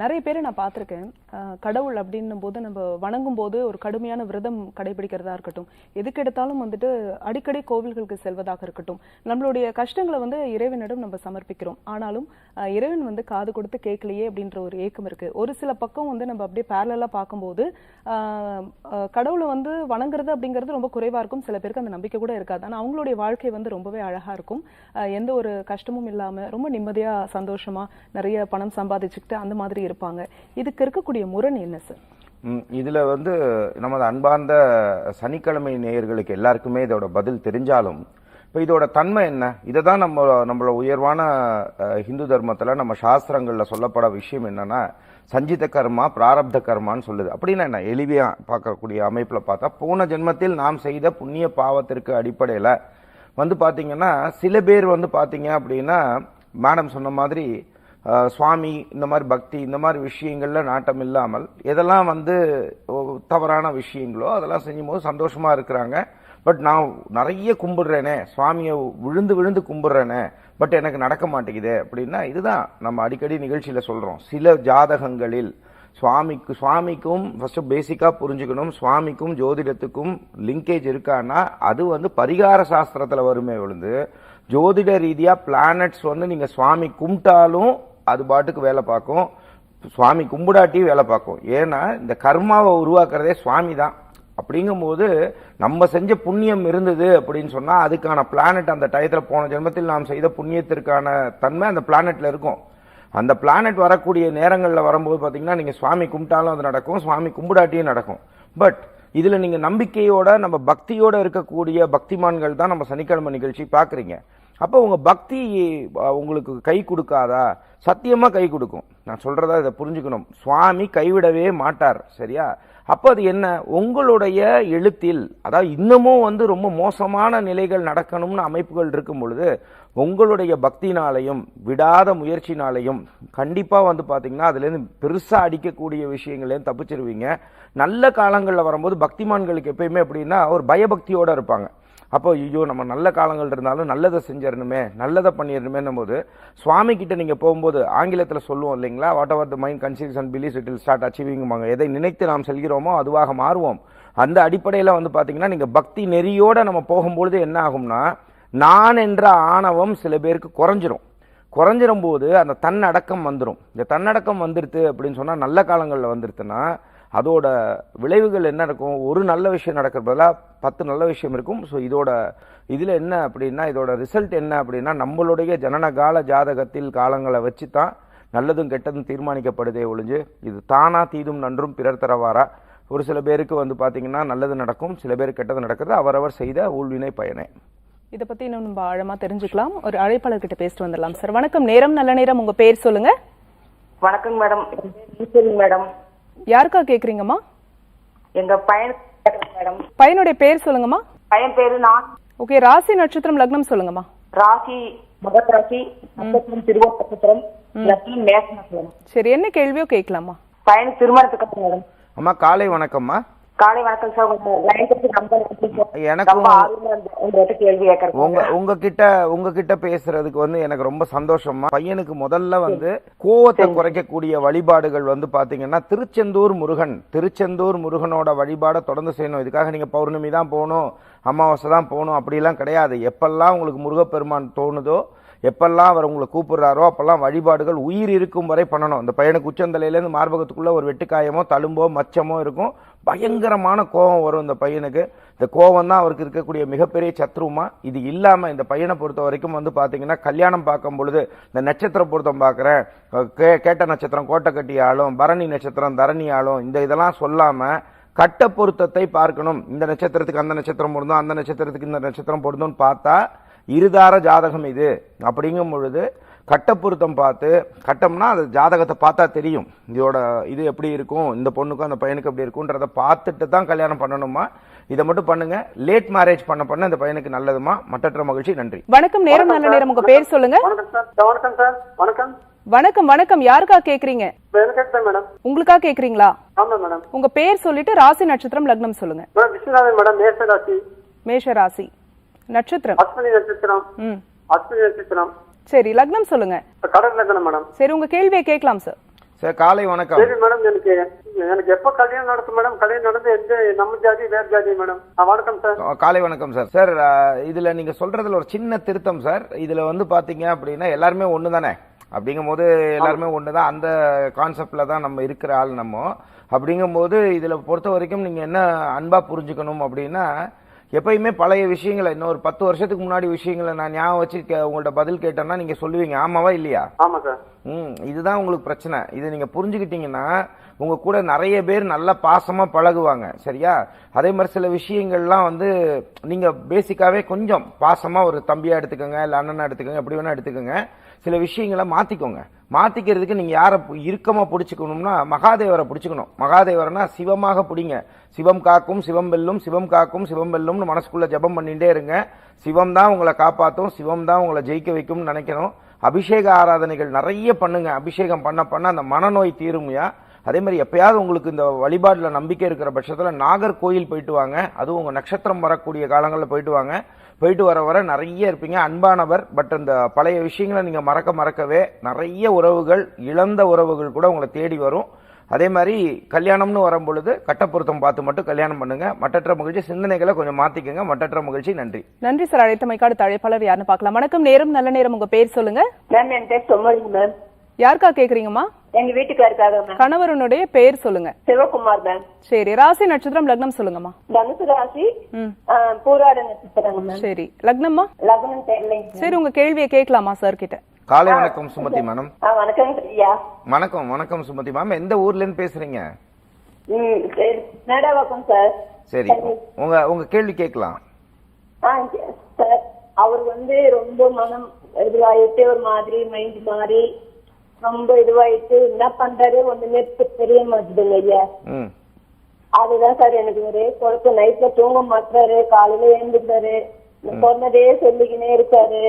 நிறைய பேரை நான் பார்த்துருக்கேன். கடவுள் அப்படின்னும் போது நம்ம வணங்கும் போது ஒரு கடுமையான விரதம் கடைபிடிக்கிறதா இருக்கட்டும். எதுக்கு எடுத்தாலும் வந்துட்டு அடிக்கடி கோவில்களுக்கு செல்வதாக இருக்கட்டும். நம்மளுடைய கஷ்டங்களை வந்து இறைவனிடம் நம்ம சமர்ப்பிக்கிறோம். ஆனாலும் இறைவன் வந்து காது கொடுத்து கேட்கலையே அப்படின்ற ஒரு ஏக்கம் இருக்கு. ஒரு சில பக்கம் வந்து நம்ம அப்படியே பேரலாக பார்க்கும்போது கடவுளை வந்து வணங்குறது அப்படிங்கிறது ரொம்ப குறைவாக இருக்கும். சில பேருக்கு அந்த நம்பிக்கை கூட இருக்காது. ஆனால் அவங்களுடைய வாழ்க்கை வந்து ரொம்பவே அழகாக இருக்கும். எந்த ஒரு கஷ்டமும் இல்லாமல் ரொம்ப நிம்மதியாக சந்தோஷமாக நிறைய பணம் சம்பாதிச்சுக்கிட்டு அந்த மாதிரி மாதிரி இருப்பாங்க. இதுக்கு இருக்கக்கூடிய முரண் என்ன சார் இதில் வந்து நமது அன்பார்ந்த சனிக்கிழமை நேயர்களுக்கு எல்லாருக்குமே இதோட பதில் தெரிஞ்சாலும் இப்போ இதோட தன்மை என்ன? இதை தான் நம்ம நம்மளோட உயர்வான ஹிந்து தர்மத்தில் நம்ம சாஸ்திரங்களில் சொல்லப்பட விஷயம் என்னென்னா சஞ்சித கர்மா பிராரப்த கர்மான்னு சொல்லுது. அப்படின்னா என்ன? எளிமையாக பார்க்கக்கூடிய அமைப்பில் பார்த்தா போன ஜென்மத்தில் நாம் செய்த புண்ணிய பாவத்திற்கு அடிப்படையில் வந்து பார்த்திங்கன்னா சில பேர் வந்து பார்த்திங்க அப்படின்னா மேடம் சொன்ன மாதிரி சுவாமி இந்த மாதிரி பக்தி இந்த மாதிரி விஷயங்களில் நாட்டம் இல்லாமல் எதெல்லாம் வந்து தவறான விஷயங்களோ அதெல்லாம் செய்யும்போது சந்தோஷமாக இருக்கிறாங்க. பட் நான் நிறைய கும்பிடுறேனே சுவாமியை விழுந்து விழுந்து கும்பிடுறேனே பட் எனக்கு நடக்க மாட்டேங்குது அப்படின்னா இதுதான் நம்ம அடிக்கடி நிகழ்ச்சியில் சொல்கிறோம் சில ஜாதகங்களில் சுவாமிக்கு சுவாமிக்கும் ஃபஸ்ட்டு பேசிக்காக புரிஞ்சுக்கணும். சுவாமிக்கும் ஜோதிடத்துக்கும் லிங்கேஜ் இருக்கான்னா அது வந்து பரிகார சாஸ்திரத்தில் வருமே விழுந்து ஜோதிட ரீதியாக பிளானட்ஸ் வந்து நீங்கள் சுவாமி கும்பிட்டாலும் அது பாட்டுக்கு வேலை பார்க்கும். சுவாமி கும்பிடாட்டி வேலை பார்க்கும். ஏன்னா இந்த கர்மாவை உருவாக்குறதே சுவாமி தான். அப்படிங்கும்போது நம்ம செஞ்ச புண்ணியம் இருந்தது அப்படின்னு சொன்னால் அதுக்கான பிளானட் அந்த டயத்தில் போன ஜென்மத்தில் நாம் செய்த புண்ணியத்திற்கான தன்மை அந்த பிளானட்டில் இருக்கும். அந்த பிளானட் வரக்கூடிய நேரங்களில் வரும்போது பார்த்தீங்கன்னா நீங்கள் சுவாமி கும்பிட்டாலும் அது நடக்கும் சுவாமி கும்பிடாட்டியும் நடக்கும். பட் இதில் நீங்கள் நம்பிக்கையோட நம்ம பக்தியோடு இருக்கக்கூடிய பக்திமான்கள் தான் நம்ம சனிக்கிழமை நிகழ்ச்சி பார்க்குறீங்க அப்போ உங்கள் பக்தி உங்களுக்கு கை கொடுக்காதா? சத்தியமாக கை கொடுக்கும். நான் சொல்கிறதா இதை புரிஞ்சுக்கணும். சுவாமி கைவிடவே மாட்டார் சரியா? அப்போ அது என்ன? உங்களுடைய எழுத்தில் அதாவது இன்னமும் வந்து ரொம்ப மோசமான நிலைகள் நடக்கணும்னு அமைப்புகள் இருக்கும் பொழுது உங்களுடைய பக்தினாலையும் விடாத முயற்சினாலையும் கண்டிப்பாக வந்து பார்த்திங்கன்னா அதுலேருந்து பெருசாக அடிக்கக்கூடிய விஷயங்களையும் தப்பிச்சிருவீங்க. நல்ல காலங்களில் வரும்போது பக்திமான்களுக்கு எப்பயுமே எப்படின்னா ஒரு பயபக்தியோடு இருப்பாங்க. அப்போ ஐயோ நம்ம நல்ல காலங்கள் இருந்தாலும் நல்லதை செஞ்சிடணுமே நல்லதை பண்ணிடணுமேன்னும் போது சுவாமி கிட்ட நீங்கள் போகும்போது ஆங்கிலத்தில் சொல்லுவோம் இல்லைங்களா? Whatever the mind conceives and believes it will start அச்சீவிங்பாங்க எதை நினைத்து நாம் செல்கிறோமோ அதுவாக மாறுவோம். அந்த அடிப்படையில் வந்து பார்த்திங்கன்னா நீங்கள் பக்தி நெறியோடு நம்ம போகும்பொழுது என்ன ஆகும்னா நான் என்ற ஆணவம் சில பேருக்கு குறைஞ்சிரும். குறைஞ்சிரும் போது அந்த தன்னடக்கம் வந்துடும் இந்த தன்னடக்கம் வந்துடுது அப்படின்னு சொன்னால் நல்ல காலங்களில் வந்துடுதுன்னா அதோட விளைவுகள் என்ன இருக்கும்? ஒரு நல்ல விஷயம் நடக்கிற பதிலாக பத்து நல்ல விஷயம் இருக்கும். ஸோ இதோட இதில் என்ன அப்படின்னா இதோட ரிசல்ட் என்ன அப்படின்னா நம்மளுடைய ஜனனகால ஜாதகத்தில் காலங்களை வச்சு தான் நல்லதும் கெட்டதும் தீர்மானிக்கப்படுதே ஒழிஞ்சு இது தானா தீதும் நன்றும் பிறர் தரவாரா ஒரு சில பேருக்கு வந்து பார்த்தீங்கன்னா நல்லது நடக்கும் சில பேருக்கு கெட்டது நடக்கிறது அவரவர் செய்த ஊழ்வினை பயனே. இத பத்தி இன்னும் நம்ம ஆழமா தெரிஞ்சுக்கலாம். ஒரு அழைப்பாளர் கிட்ட பேசிட்டு வந்துடலாம் சார். வணக்கம் நேரம் நல்ல நேரம். உங்க பேர் சொல்லுங்க. வணக்கம் மேடம். பேர் மேடம். யாருக்கா கேக்குறீங்கம்மா? எங்க கேட்கறேன் மேடம்? பையனுடைய பேர் சொல்லுங்கம்மா. பையன் பேரு நான். ஓகே ராசி நட்சத்திரம் லக்னம் சொல்லுங்கம்மா. ராசி மகத் ராசி நட்சத்திரம் திருவோண நட்சத்திரம் லட்சம் மேச நட்சத்திரம் சரி என்ன கேள்வியோ கேட்கலாமா பையனுக்கு திருமணத்துக்கு மேடம். அம்மா காலை வணக்கம்மா. காலை வணக்கம் சார் உங்க லைன் ரொம்ப உங்ககிட்ட கேள்வி கேட்கறேன் உங்க உங்ககிட்ட உங்ககிட்ட பேசுறதுக்கு வந்து எனக்கு ரொம்ப சந்தோஷமா பையனுக்கு முதல்ல வந்து கோவத்தை குறைக்கக்கூடிய வழிபாடுகள் வந்து பாத்தீங்கன்னா திருச்செந்தூர் முருகன் திருச்செந்தூர் முருகனோட வழிபாடை தொடர்ந்து செய்யணும். இதுக்காக நீங்க பௌர்ணமி தான் போகணும் அமாவாசை தான் போகணும் அப்படிலாம் கிடையாது. எப்பெல்லாம் உங்களுக்கு முருகப்பெருமான் தோணுதோ எப்பெல்லாம் அவர் உங்களை கூப்பிடுறாரோ அப்பெல்லாம் வழிபாடுகள் உயிர் இருக்கும் வரை பண்ணணும். அந்த பையனுக்கு உச்சந்தலையிலேருந்து மார்பகத்துக்குள்ளே ஒரு வெட்டுக்காயமோ தழும்போ மச்சமோ இருக்கும். பயங்கரமான கோபம் வரும் இந்த பையனுக்கு. இந்த கோபம் தான் அவருக்கு இருக்கக்கூடிய மிகப்பெரிய சத்ருமா. இது இல்லாமல் இந்த பையனை பொறுத்த வரைக்கும் வந்து பார்த்தீங்கன்னா கல்யாணம் பார்க்கும் பொழுது இந்த நட்சத்திர பொருத்தம் பார்க்குறேன். கேட்ட நட்சத்திரம் கோட்டை கட்டி ஆளும் பரணி நட்சத்திரம் தரணி ஆளும் இந்த இதெல்லாம் சொல்லாமல் கட்ட பொருத்தத்தை பார்க்கணும். இந்த நட்சத்திரத்துக்கு அந்த நட்சத்திரம் பொருந்தும் அந்த நட்சத்திரத்துக்கு இந்த நட்சத்திரம் பொருந்தும்னு பார்த்தா இருதார ஜாதகம் இது. அப்படிங்கும் பொழுது கட்ட பொருத்தம் பார்த்து கட்டம்னா அது ஜாதகத்தை பார்த்தா தெரியும். இதோட இது எப்படி இருக்கும்? இந்த பொண்ணுக்கும் அந்த பையனுக்கு எப்படி இருக்கும்ன்றத பார்த்துட்டு தான் கல்யாணம் பண்ணணுமா? இதை மட்டும் பண்ணுங்க. லேட் மேரேஜ் பண்ண பண்ண இந்த பையனுக்கு நல்லதுமா? மற்றற்ற மகிழ்ச்சி நன்றி. வணக்கம் நேரம் நல்ல நேரம். உங்க பேர் சொல்லுங்க. வணக்கம் சார். வணக்கம் சார். வணக்கம். வணக்கம் வணக்கம். யாருக்கா கேக்குறீங்க? வெங்கட் தான் மேடம்? உங்களுக்கா கேக்குறீங்களா? ஆமா மேடம். உங்க பேர் சொல்லிட்டு ராசி நட்சத்திரம் லக்னம் சொல்லுங்க. மேடம் மேசராசி மேஷ ராசி நட்சத்திரம். அஸ்வினி நட்சத்திரம். ம். அஸ்வினி நட்சத்திரம். சரி லக்னம் சொல்லுங்க. கடல் லக்னம் மேடம். சரி உங்க கேள்வியை கேட்கலாம் சார் சார் காலை வணக்கம். சரி மேடம் எனக்கு எனக்கு எப்ப கல்யாணம் நடக்கும் மேடம்? கல்யாணம் நடந்து எந்த நம்ம ஜாதி வேற ஜாதி மேடம்? வணக்கம் சார் காலை வணக்கம் சார் சார் இதுல நீங்க சொல்றதுல ஒரு சின்ன திருத்தம் சார் இதுல வந்து பாத்தீங்க அப்படின்னா எல்லாருமே ஒண்ணு தானே அப்படிங்கும்போது எல்லாருமே ஒன்று தான் அந்த கான்செப்ட்ல தான் நம்ம இருக்கிற ஆள் நம்ம. அப்படிங்கும்போது இதுல பொறுத்த வரைக்கும் நீங்க என்ன அன்பா புரிஞ்சுக்கணும் அப்படின்னா எப்பயுமே பழைய விஷயங்களை இன்னும் ஒரு பத்து வருஷத்துக்கு முன்னாடி விஷயங்களை நான் ஞாபகம் வச்சு உங்கள்ட்ட பதில் கேட்டேன்னா நீங்க சொல்லுவீங்க. ஆமாவா இல்லையா? ஆமா சார். ம் இதுதான் உங்களுக்கு பிரச்சனை. இதை நீங்க புரிஞ்சுக்கிட்டீங்கன்னா உங்க கூட நிறைய பேர் நல்லா பாசமா பழகுவாங்க. சரியா? அதே மாதிரி சில விஷயங்கள்லாம் வந்து நீங்க பேசிக்காவே கொஞ்சம் பாசமா ஒரு தம்பியா எடுத்துக்கோங்க இல்ல அண்ணனா எடுத்துக்கோங்க எப்படி வேணா எடுத்துக்கோங்க. சில விஷயங்களை மாத்திக்கோங்க. மாற்றிக்கிறதுக்கு நீங்கள் யாரை இறுக்கமாக பிடிச்சிக்கணும்னா மகாதேவரை பிடிச்சிக்கணும். மகாதேவர்னா சிவமாக பிடிங்க. சிவம் காக்கும் சிவம் வெல்லும் சிவம் காக்கும் சிவம் வெல்லும்னு மனசுக்குள்ளே ஜெபம் பண்ணிட்டே இருங்க. சிவம் தான் உங்களை காப்பாற்றும் சிவம் தான் உங்களை ஜெயிக்க வைக்கும்னு நினைக்கணும். அபிஷேக ஆராதனைகள் நிறைய பண்ணுங்க. அபிஷேகம் பண்ண பண்ண அந்த மனநோய் தீருமையா. அதே மாதிரி எப்பயாவது உங்களுக்கு இந்த வழிபாடுல நம்பிக்கை இருக்கிற பட்சத்துல நாகர்கோயில் போயிட்டு வாங்க. அதுவும் உங்க நட்சத்திரம் வரக்கூடிய காலங்களில் போயிட்டு வாங்க. போயிட்டு வர வர நிறைய இருப்பீங்க. அன்பானவர் பட் அந்த பழைய விஷயங்களை நீங்க மறக்க மறக்கவே நிறைய உறவுகள் இழந்த உறவுகள் கூட உங்களை தேடி வரும். அதே மாதிரி கல்யாணம்னு வரும் பொழுது கட்டப்பொருத்தம் பார்த்து மட்டும் கல்யாணம் பண்ணுங்க. மட்டற்ற மகிழ்ச்சி சிந்தனைகளை கொஞ்சம் மாத்திக்கங்க. மட்டற்ற மகிழ்ச்சி நன்றி. நன்றி சார். அழைத்தமைக்கு அடுத்த அழைப்பாளர் யாருன்னு பார்க்கலாம். வணக்கம் நேரம் நல்ல நேரம். உங்க பேர் சொல்லுங்க. மேம் என் பேர் மேம். யாருக்கா கேக்குறீங்கம்மா? எங்க வீட்டுக்காருக்காக மேம் கணவருடைய பேர் சொல்லுங்க. சிவகுமார் மேம் சரி ராசி நட்சத்திரம் லக்னம் சொல்லுங்கம்மா. தனுசு ராசி பூராட நட்சத்திரங்க மேம் சரி லக்னம்மா? லக்னம் தெரியலைங்க சரி உங்க கேள்வியை கேட்கலாமா சார் கிட்ட காலை வணக்கம் சுமதி மேடம். வணக்கம் ஐயா வணக்கம் வணக்கம் சுமதி மேம். எந்த ஊர்ல இருந்து பேசுறீங்க? ம் சரி சார் சரி. உங்க உங்க கேள்வி கேட்கலாம். ஆ சார் அவர் வந்து ரொம்ப மனம் இதுவாயிட்டு ஒரு மாதிரி மைண்ட் மாறி ரொம்ப இதுவாயிட்டு என்ன பண்றாரு? ஒண்ணுமே தெரிய மாட்டேதுங்க ஐயா அதுதான் சார் எனக்கு ஒரே குழப்பம். நைட்ல தூங்க மாட்டாரு காலையில எழுந்துக்கிறாரு. சொன்னதே சொல்லிக்கினே இருக்காரு.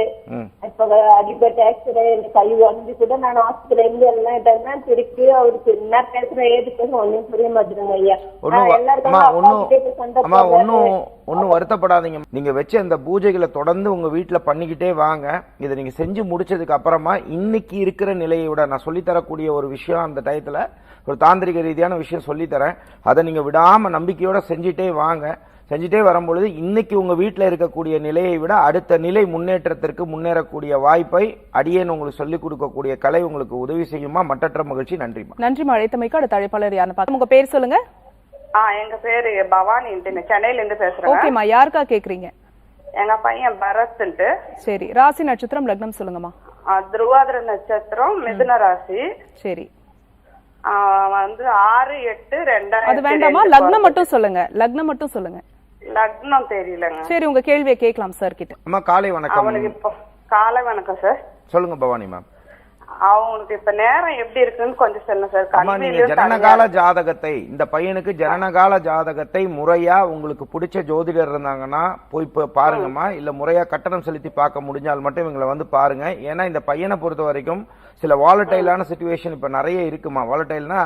இப்ப அடிபட்ட ஆக்சிடென்ட் கை உடஞ்சி கூட நான் ஹாஸ்பிட்டல் இருந்து எல்லாம் திருப்பி அவருக்கு என்ன பேசுறேன் ஏது பேசுறேன் ஒண்ணும் புரிய மாட்டேங்குங்க ஐயா. எல்லாருக்கும் ஒன்னும் ஒன்னும் வருத்தப்படாதீங்க. நீங்க வச்ச அந்த பூஜைகளை தொடர்ந்து உங்க வீட்டுல பண்ணிக்கிட்டே வாங்க. இதை நீங்க செஞ்சு முடிச்சதுக்கு அப்புறமா இன்னைக்கு இருக்கிற நிலையை விட நான் சொல்லித் தரக்கூடிய ஒரு விஷயம் அந்த டயத்துல ஒரு தாந்திரிக ரீதியான விஷயம் சொல்லித் தரேன் அதை நீங்க விடாம நம்பிக்கையோட செஞ்சுட்டே வாங்க. செஞ்சுட்டே வரும்பொழுது இன்னைக்கு உங்க வீட்டுல இருக்கக்கூடிய நிலையை விட அடுத்த நிலை முன்னேற்றத்திற்கு முன்னேறக்கூடிய வாய்ப்பை அடியேன் உங்களுக்கு சொல்லிக் கொடுக்கக்கூடிய கலை உங்களுக்கு உதவி செய்யுமா? மட்டற்ற மகிழ்ச்சி. நன்றிமா நன்றிமா அழைத்தமைக்கு அடுத்த அழைப்பாளர் யாருன்னு உங்க பேர் சொல்லுங்க. ஆ எங்க பேரு பவானி சென்னையில இருந்து பேசுறேங்க. ஓகேம்மா யாருக்கா கேக்குறீங்க? எங்க பையன் பரத்ன்ட்டு சரி ராசி நட்சத்திரம் லக்னம் சொல்லுங்கம்மா. திருவாதிரை நட்சத்திரம் மிதுன ராசி. சரி. வந்து ஆறு எட்டு அது ரெண்டாயிரத்தி வேண்டாமா லக்னம் மட்டும் சொல்லுங்க. லக்னம் மட்டும் சொல்லுங்க. லக்னம் தெரியலங்க. சரி உங்க கேள்வியை கேட்கலாம் சார் கிட்ட. அம்மா காலை வணக்கம். அவனுக்கு இப்போ காலை வணக்கம் சார் சொல்லுங்க பவானி மேம் அவங்களுக்கு இப்ப நேரம் எப்படி இருக்குன்னு கொஞ்சம் சொல்லுங்க சார். அம்மா நீங்க ஜனனகால ஜாதகத்தை இந்த பையனுக்கு ஜனனகால ஜாதகத்தை முறையா உங்களுக்கு பிடிச்ச ஜோதிடர் இருந்தாங்கன்னா போய் பாருங்கம்மா. இல்ல முறையா கட்டணம் செலுத்தி பார்க்க முடிஞ்சால் மட்டும் இவங்களை வந்து பாருங்க. ஏன்னா இந்த பையனை பொறுத்த வரைக்கும் சில வாலட்டைலான சுச்சுவேஷன் இப்ப நிறைய இருக்குமா? வாலட்டைல்னா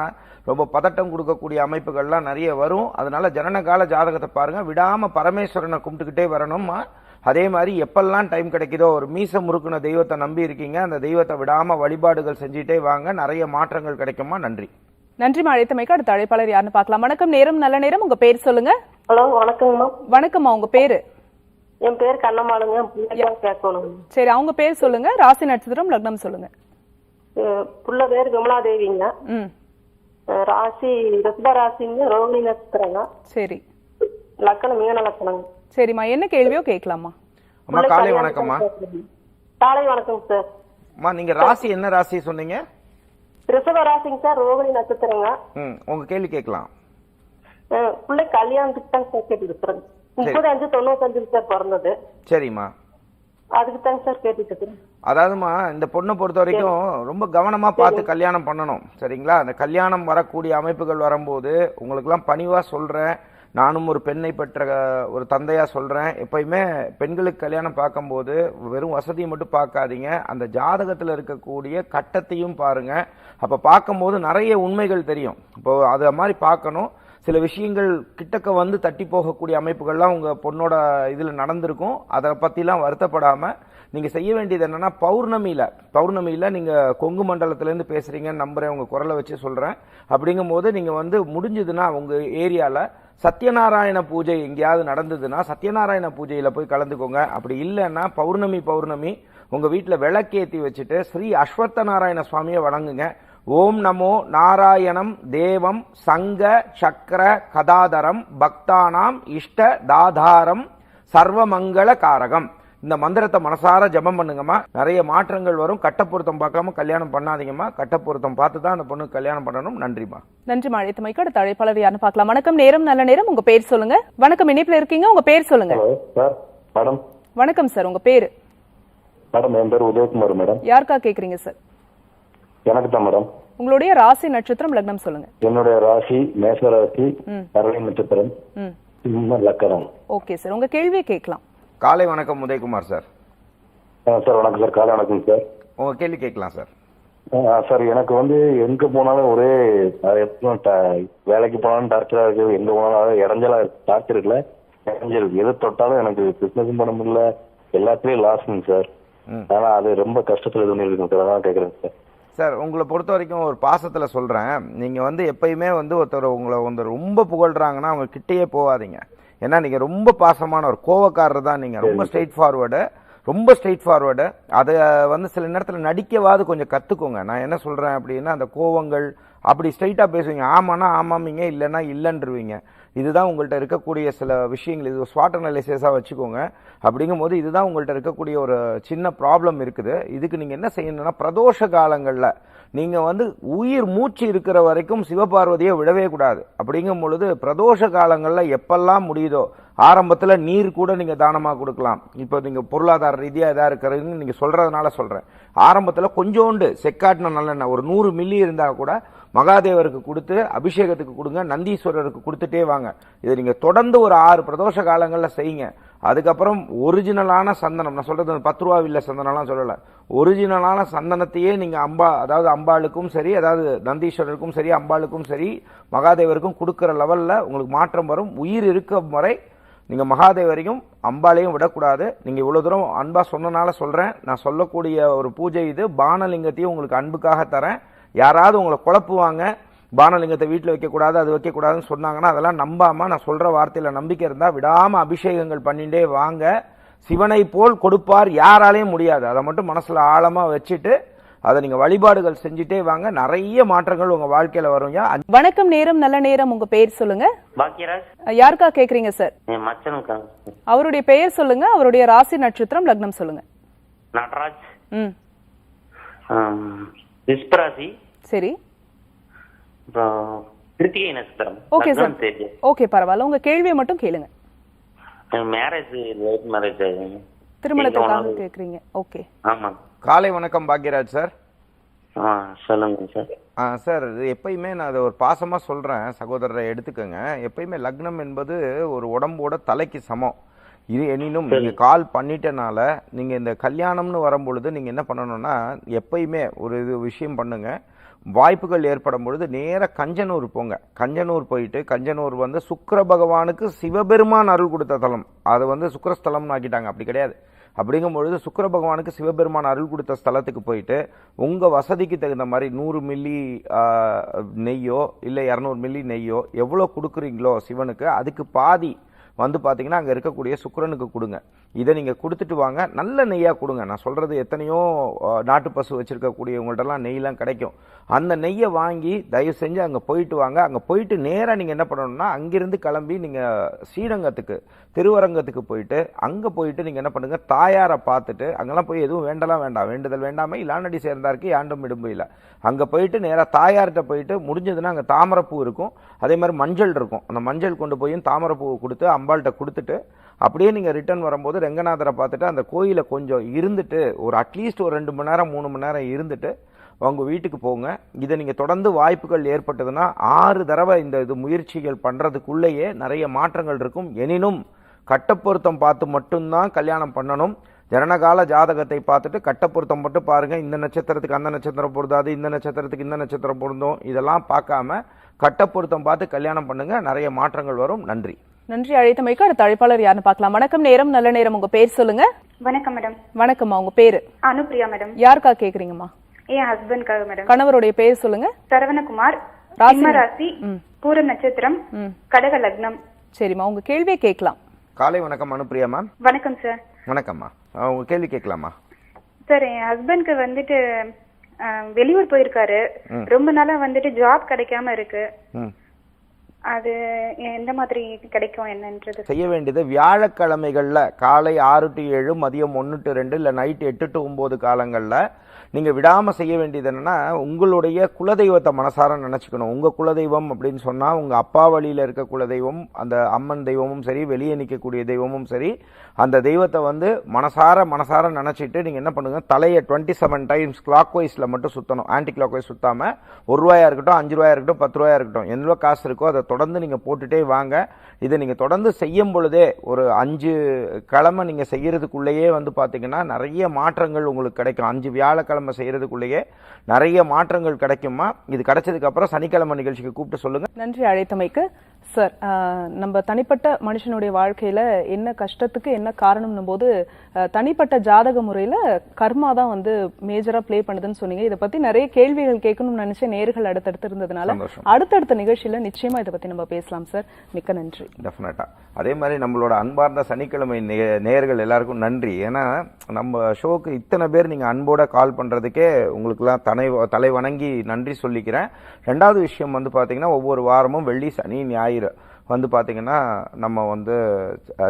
ரொம்ப பதட்டம் கொடுக்கக்கூடிய அமைப்புகள்லாம் நிறைய வரும். அதனால ஜனனகால ஜாதகத்தை பாருங்க. விடாம பரமேஸ்வரனை கும்பிட்டுக்கிட்டே வரணும்மா. அதே மாதிரி எப்பெல்லாம் டைம் கிடைக்குதோ ஒரு மீச முறுக்குன தெய்வத்தை நம்பி இருக்கீங்க அந்த தெய்வத்தை விடாம வழிபாடுகள் செஞ்சுட்டே வாங்க நிறைய மாற்றங்கள் கிடைக்குமா? நன்றி. நன்றிமா அழைத்தமைக்கு அடுத்த அழைப்பாளர் யாருன்னு பார்க்கலாம். வணக்கம் நேரம் நல்ல நேரம். உங்க பேர் சொல்லுங்க. ஹலோ வணக்கங்கம்மா வணக்கம்மா உங்க பேரு? என் பேர் கண்ணம்மாளுங்க. கேட்கணும். சரி அவங்க பேர் சொல்லுங்க. ராசி நட்சத்திரம் லக்னம் சொல்லுங்க. புள்ள பேர் விமலாதேவிங்க. ராசி ரிஷப ராசிங்க ரோகிணி நட்சத்திரங்க. சரி. லக்கணம் மீன லக்கணங்க. சரிம்மா என்ன கேள்வியோ கேட்கலாமா அம்மா காலை வணக்கம்மா. காலை வணக்கம் சார். அம்மா நீங்க ராசி என்ன ராசி சொன்னீங்க? ரிஷப ராசிங்க சார். ரோகிணி நட்சத்திரங்க. ம் உங்க கேள்வி கேட்கலாம். பிள்ளை கல்யாணத்துக்கு தான் சார் கேட்டு இருக்கிறேன். முப்பது அஞ்சு தொண்ணூத்தஞ்சுக்கு சார் பிறந்தது. சரிம்மா. அதுக்கு தாங்க சார் கேட்டுட்டு அதாவதுமா இந்த பொண்ணை பொறுத்த வரைக்கும் ரொம்ப கவனமா பார்த்து கல்யாணம் பண்ணணும். சரிங்களா? அந்த கல்யாணம் வரக்கூடிய அமைப்புகள் வரும்போது உங்களுக்கெல்லாம் பணிவா சொல்றேன். நானும் ஒரு பெண்ணை பெற்ற ஒரு தந்தையாக சொல்கிறேன் எப்பயுமே பெண்களுக்கு கல்யாணம் பார்க்கும்போது வெறும் வசதியை மட்டும் பார்க்காதீங்க. அந்த ஜாதகத்தில் இருக்கக்கூடிய கட்டத்தையும் பாருங்க. அப்போ பார்க்கும்போது நிறைய உண்மைகள் தெரியும். இப்போ அது மாதிரி பார்க்கணும். சில விஷயங்கள் கிட்டக்க வந்து தட்டி போகக்கூடிய அமைப்புகள்லாம் உங்கள் பொண்ணோட இதில் நடந்திருக்கும். அதை பற்றிலாம் வருத்தப்படாமல் நீங்கள் செய்ய வேண்டியது என்னென்னா பௌர்ணமியில். பௌர்ணமியில் நீங்கள் கொங்கு மண்டலத்துலேருந்து பேசுகிறீங்கன்னு நம்புகிறேன் உங்கள் குரலை வச்சு சொல்றேன். அப்படிங்கும்போது நீங்கள் வந்து முடிஞ்சதுன்னா உங்கள் ஏரியாவில் சத்யநாராயண பூஜை எங்கேயாவது நடந்ததுன்னா சத்யநாராயண பூஜையில் போய் கலந்துக்கோங்க. அப்படி இல்லைன்னா பௌர்ணமி பௌர்ணமி உங்கள் வீட்டில் விளக்கேத்தி வச்சுட்டு ஸ்ரீ அஸ்வத்த நாராயண சுவாமியை வணங்குங்க. ஓம் நமோ நாராயணம் தேவம் சங்க சக்கர கதாதரம் பக்தானாம் இஷ்ட தாதாரம் சர்வமங்கள காரகம். இந்த மந்திரத்தை மனசார ஜெபம் பண்ணுங்கம்மா. நிறைய மாற்றங்கள் வரும். கட்டப்பொருத்தம் பார்க்காம கல்யாணம் பண்ணாதீங்கம்மா. கட்டப்பொருத்தம் பார்த்து தான் அந்த பொண்ணு கல்யாணம் பண்ணணும். நன்றிம்மா. நன்றி அழைத்தமைக்கு அடுத்த அழைப்பாளர் யாருன்னு பார்க்கலாம். வணக்கம் நேரம் நல்ல நேரம். உங்க பேர் சொல்லுங்க. வணக்கம் இணைப்புல இருக்கீங்க. உங்க பேர் சொல்லுங்க. மேடம். வணக்கம் சார். உங்க பேரு? மேடம் என் பேர் உதயகுமார் மேடம். யாருக்கா கேக்குறீங்க சார்? எனக்கு தான் மேடம். உங்களுடைய ராசி நட்சத்திரம் லக்னம் சொல்லுங்க. என்னுடைய ராசி மேஷ ராசி கரளி நட்சத்திரம் ம். சிம்ம லக்கணம். Okay sir. உங்க கேள்வியை கேட்கலாம். காலை வணக்கம் உதயகுமார் சார். ஆ, சார் வணக்கம் சார். காலை வணக்கம் சார். உங்க கேள்வி கேட்கலாம் சார். சார் எனக்கு வந்து எங்க போனாலும் ஒரே வேலைக்கு போனாலும் டார்ச்சரா இருக்கு எங்க போனாலும் இடைஞ்சலா டார்ச்சர் இருக்குல்ல இடைஞ்சல். எது தொட்டாலும் எனக்கு பிசினஸும் பண்ண முடியல. எல்லாத்துலயும் லாஸ்ங்க சார். ஆனா அது ரொம்ப கஷ்டத்துல இது பண்ணிருக்கேன் சார் அதான் கேக்குறேன் சார். சார் உங்களை பொறுத்த வரைக்கும் ஒரு பாசத்துல சொல்றேன். நீங்க வந்து எப்பயுமே வந்து ஒருத்தர் உங்களை வந்து ரொம்ப புகழ்றாங்கன்னா அவங்க கிட்டேயே போகாதீங்க. ஏன்னா நீங்க ரொம்ப பாசமான ஒரு கோவக்காரர் தான் நீங்க. ரொம்ப ஸ்ட்ரெயிட் ஃபார்வர்டு ரொம்ப ஸ்ட்ரெயிட் ஃபார்வர்டு அதை வந்து சில நேரத்தில் நடிக்கவாது கொஞ்சம் கத்துக்கோங்க. நான் என்ன சொல்றேன் அப்படின்னா அந்த கோவங்கள் அப்படி ஸ்ட்ரைட்டா பேசுவீங்க. ஆமானா ஆமாமீங்க இல்லைன்னா இல்லைன்றவீங்க. இதுதான் உங்கள்கிட்ட இருக்கக்கூடிய சில விஷயங்கள். இது ஸ்வாட் அனலைசிஸாக வச்சுக்கோங்க. அப்படிங்கும்போது இதுதான் உங்கள்கிட்ட இருக்கக்கூடிய ஒரு சின்ன ப்ராப்ளம் இருக்குது. இதுக்கு நீங்கள் என்ன செய்யணும்னா பிரதோஷ காலங்களில் நீங்கள் வந்து உயிர் மூச்சு இருக்கிற வரைக்கும் சிவபார்வதியை விடவே கூடாது. அப்படிங்கும் பொழுது பிரதோஷ காலங்களில் எப்பெல்லாம் முடியுதோ ஆரம்பத்தில் நீர் கூட நீங்கள் தானமாக கொடுக்கலாம். இப்போ நீங்கள் பொருளாதார ரீதியாக இதாக இருக்கிறதுன்னு நீங்கள் சொல்கிறதுனால சொல்கிறேன் ஆரம்பத்தில் கொஞ்சோண்டு செக்காட்டின நல்லெண்ணெய் ஒரு நூறு மில்லி இருந்தால் கூட மகாதேவருக்கு கொடுத்து அபிஷேகத்துக்கு கொடுங்க நந்தீஸ்வரருக்கு கொடுத்துட்டே வாங்க. இதை நீங்கள் தொடர்ந்து ஒரு ஆறு பிரதோஷ காலங்களில் செய்யுங்க. அதுக்கப்புறம் ஒரிஜினலான சந்தனம் நான் சொல்கிறது அந்த பத்து ரூபா இல்லை சந்தனம்லாம் சொல்லலை. ஒரிஜினலான சந்தனத்தையே நீங்கள் அம்பா அதாவது அம்பாளுக்கும் சரி அதாவது நந்தீஸ்வரருக்கும் சரி அம்பாளுக்கும் சரி மகாதேவருக்கும் கொடுக்குற லெவலில் உங்களுக்கு மாற்றம் வரும். உயிர் இருக்கும் வரை நீங்கள் மகாதேவரையும் அம்பாலையும் விடக்கூடாது. நீங்கள் இவ்வளோ தூரம் அன்பாக சொன்னனால சொல்கிறேன் நான் சொல்லக்கூடிய ஒரு பூஜை இது. பானலிங்கத்தையும் உங்களுக்கு அன்புக்காக தரேன். யாராவது உங்களை குழப்புவாங்க பானலிங்கத்தை வீட்டில் வைக்கக்கூடாது அது வைக்கக்கூடாதுன்னு சொன்னாங்கன்னா அதெல்லாம் நம்பாம நான் சொல்ற வார்த்தையில நம்பிக்கை இருந்தா விடாம அபிஷேகங்கள் பண்ணிட்டே வாங்க. சிவனை போல் கொடுப்பார் யாராலையும் முடியாது. அதை மட்டும் மனசுல ஆழமா வச்சுட்டு அதை நீங்க வழிபாடுகள் செஞ்சுட்டே வாங்க. நிறைய மாற்றங்கள் உங்க வாழ்க்கையில வரும் வணக்கம் நேரம் நல்ல நேரம். உங்க பேர் சொல்லுங்க. யாருக்கா கேக்குறீங்க சார் அவருடைய பெயர் சொல்லுங்க. அவருடைய ராசி நட்சத்திரம் லக்னம் சொல்லுங்க. நடராஜ். ம். ரிஷ்பராசி சரி. கிருத்திகை நட்சத்திரம். ஓகே சார் ஓகே பரவாயில்ல. உங்க கேள்வியை மட்டும் கேளுங்க. மேரேஜ் லேட் மேரேஜ் திருமணத்துக்காக கேக்குறீங்க. ஓகே ஆமா. காலை வணக்கம் பாக்யராஜ் சார். சொல்லுங்க சார் ஆ சார் இது எப்பயுமே நான் அதை ஒரு பாசமாக சொல்கிறேன் சகோதரரை எடுத்துக்கோங்க. எப்பயுமே லக்னம் என்பது ஒரு உடம்போட தலைக்கு சமம். இது எனினும் நீங்கள் கால் பண்ணிட்டனால நீங்கள் இந்த கல்யாணம்னு வரும்பொழுது நீங்கள் என்ன பண்ணணும்னா எப்பயுமே ஒரு இது விஷயம் பண்ணுங்க. வாய்ப்புகள் ஏற்படும் பொழுது நேராக கஞ்சனூர் போங்க. கஞ்சனூர் போயிட்டு கஞ்சனூர் வந்து சுக்கிர பகவானுக்கு சிவபெருமான் அருள் கொடுத்த தலம் அது வந்து சுக்கிரஸ்தலம்னு ஆக்கிட்டாங்க. அப்படி கிடையாது. அப்படிங்கும் பொழுது சுக்கிர பகவானுக்கு சிவபெருமான் அருள் கொடுத்த ஸ்தலத்துக்கு போயிட்டு உங்க வசதிக்கு தகுந்த மாதிரி நூறு மில்லி நெய்யோ இல்லை இரநூறு மில்லி நெய்யோ எவ்வளோ கொடுக்குறீங்களோ சிவனுக்கு அதுக்கு பாதி வந்து பார்த்தீங்கன்னா அங்கே இருக்கக்கூடிய சுக்கரனுக்கு கொடுங்க. இதை நீங்கள் கொடுத்துட்டு வாங்க. நல்ல நெய்யாக கொடுங்க. நான் சொல்கிறது எத்தனையோ நாட்டு பசு வச்சுருக்கக்கூடியவங்கள்ட்டலாம் நெய்லாம் கிடைக்கும். அந்த நெய்யை வாங்கி தயவு செஞ்சு அங்கே போயிட்டு வாங்க. அங்கே போயிட்டு நேராக நீங்கள் என்ன பண்ணணும்னா அங்கேருந்து கிளம்பி நீங்கள் ஸ்ரீரங்கத்துக்கு திருவரங்கத்துக்கு போயிட்டு அங்கே போயிட்டு நீங்கள் என்ன பண்ணுங்கள் தாயாரை பார்த்துட்டு அங்கெல்லாம் போய் எதுவும் வேண்டலாம் வேண்டாம். வேண்டுதல் வேண்டாமே இலானடி சேர்ந்தாருக்கு யாண்டும் இடும்பு இல்லை. அங்கே போயிட்டு நேராக தாயார்கிட்ட போயிட்டு முடிஞ்சதுன்னா அங்கே தாமரைப்பூ இருக்கும். அதே மாதிரி மஞ்சள் இருக்கும். அந்த மஞ்சள் கொண்டு போய் தாமரைப்பூ கொடுத்து அம்ப அம்பாள்கிட்ட கொடுத்துட்டு அப்படியே நீங்கள் ரிட்டர்ன் வரும்போது ரெங்கநாதரை பார்த்துட்டு அந்த கோயிலை கொஞ்சம் இருந்துட்டு ஒரு அட்லீஸ்ட் ஒரு ரெண்டு மணி நேரம் மூணு மணி நேரம் இருந்துட்டு உங்கள் வீட்டுக்கு போங்க. இதை நீங்கள் தொடர்ந்து வாய்ப்புகள் ஏற்பட்டதுன்னா ஆறு தடவை இந்த இது முயற்சிகள் பண்ணுறதுக்குள்ளேயே நிறைய மாற்றங்கள் இருக்கும். எனினும் கட்டப்பொருத்தம் பார்த்து மட்டும்தான் கல்யாணம் பண்ணணும். ஜனனகால ஜாதகத்தை பார்த்துட்டு கட்டப்பொருத்தம் மட்டும் பாருங்கள் இந்த நட்சத்திரத்துக்கு அந்த நட்சத்திரம் பொருந்தாது இந்த நட்சத்திரத்துக்கு இந்த நட்சத்திரம் பொருந்தும். இதெல்லாம் பார்க்காம கட்டப்பொருத்தம் பார்த்து கல்யாணம் பண்ணுங்கள் நிறைய மாற்றங்கள் வரும். நன்றி. நன்றி அழைத்தமைக்கு அடுத்த அழைப்பாளர் யாருன்னு பார்க்கலாம். வணக்கம் நேரம் நல்ல நேரம். உங்க பேர் சொல்லுங்க. வணக்கம் மேடம். வணக்கம்மா உங்க பேரு? அனுப்பிரியா மேடம். யாருக்கா கேக்குறீங்கம்மா? என் ஹஸ்பண்ட்காக மேடம். கணவருடைய பேர் சொல்லுங்க. சரவணகுமார் ராசி- சிம்ம ராசி ம். பூரம் நட்சத்திரம். கடக லக்னம். சரிம்மா உங்க கேள்வியை கேட்கலாம். காலை வணக்கம் அனுப்பிரியா மேம் வணக்கம் சார் வணக்கம்மா. உங்க கேள்வி கேட்கலாமா? சார் என் ஹஸ்பண்ட்க்கு வந்துட்டு வெளியூர் போயிருக்காரு. ரொம்ப நாளா வந்துட்டு ஜாப் கிடைக்காம இருக்கு. அது எந்த மாதிரி கிடைக்கும் என்னன்றது செய்ய வேண்டியது வியாழக்கிழமைகளில் காலை ஆறு டு ஏழு மதியம் ஒன்று டு ரெண்டு இல்லை நைட்டு எட்டு டு ஒம்பது காலங்களில் நீங்கள் விடாமல் செய்ய வேண்டியது என்னென்னா உங்களுடைய குலதெய்வத்தை மனசார நினச்சிக்கணும். உங்கள் குலதெய்வம் அப்படின்னு சொன்னால் உங்கள் அப்பா வழியில் இருக்க குலதெய்வம் அந்த அம்மன் தெய்வமும் சரி வெளியே நிற்கக்கூடிய தெய்வமும் சரி அந்த தெய்வத்தை வந்து மனசார மனசார நினச்சிட்டு நீங்கள் என்ன பண்ணுங்க தலையை டுவெண்ட்டி செவன் டைம்ஸ் கிளாக் வைஸில் மட்டும் சுற்றணும் ஆன்டி கிளாக் வைஸ் சுற்றாமல் ஒரு ரூபாயாக இருக்கட்டும் அஞ்சு ரூபாயாக இருக்கட்டும் பத்து ரூபாயாக இருக்கட்டும் எந்த ரூபா காசு இருக்கோ அதை தொடர்ந்து நீங்கள் போட்டுகிட்டே வாங்க. இதை நீங்கள் தொடர்ந்து செய்யும் பொழுதே ஒரு அஞ்சு கிழமை நீங்கள் செய்கிறதுக்குள்ளேயே வந்து பார்த்தீங்கன்னா நிறைய மாற்றங்கள் உங்களுக்கு கிடைக்கும். அஞ்சு வியாழக்கிழமை செய்யறதுக்குள்ளேயே நிறைய மாற்றங்கள் கிடைக்குமா இது கிடைச்சதுக்கு அப்புறம் சனிக்கிழமை நிகழ்ச்சிக்கு கூப்பிட்டு சொல்லுங்க. நன்றி அழைத்தமைக்கு. சார் ஆஹ், நம்ம தனிப்பட்ட மனுஷனுடைய வாழ்க்கையில என்ன கஷ்டத்துக்கு என்ன காரணம்னும் போது ஆஹ், தனிப்பட்ட ஜாதக முறையில கர்மா தான் வந்து மேஜரா ப்ளே பண்ணுதுன்னு சொன்னீங்க. இதை பத்தி நிறைய கேள்விகள் கேட்கணும்னு நினைச்ச நேர்கள் அடுத்தடுத்து இருந்ததுனால. அடுத்தடுத்த நிகழ்ச்சியில நிச்சயமா இதை பத்தி நம்ம பேசலாம் சார் மிக்க நன்றி. டெஃபினட்டா அதே மாதிரி நம்மளோட அன்பார்ந்த சனிக்கிழமை நே- நேயர்கள் எல்லாருக்கும் நன்றி. ஏன்னா நம்ம ஷோக்கு இத்தனை பேர் நீங்க அன்போட கால் பண்றதுக்கே உங்களுக்குலாம் தலை தலை வணங்கி நன்றி சொல்லிக்கிறேன். ரெண்டாவது விஷயம் வந்து பாத்தீங்கன்னா ஒவ்வொரு வாரமும் வெள்ளி சனி ஞாயிறு வந்து பார்த்தீங்கன்னா நம்ம வந்து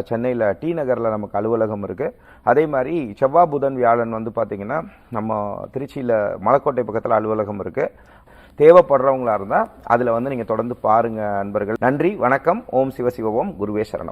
சென்னையில் டி நகரில் நமக்கு அலுவலகம் இருக்கு. அதே மாதிரி செவ்வாய் புதன் வியாழன் வந்து பார்த்தீங்கன்னா நம்ம திருச்சியில் மலக்கோட்டை பக்கத்தில் அலுவலகம் இருக்கு. தேவைப்படுறவங்களா இருந்தால் அதில் வந்து நீங்கள் தொடர்ந்து பாருங்க நண்பர்கள் நன்றி வணக்கம். ஓம் சிவ சிவ ஓம். குருவே சரணம்.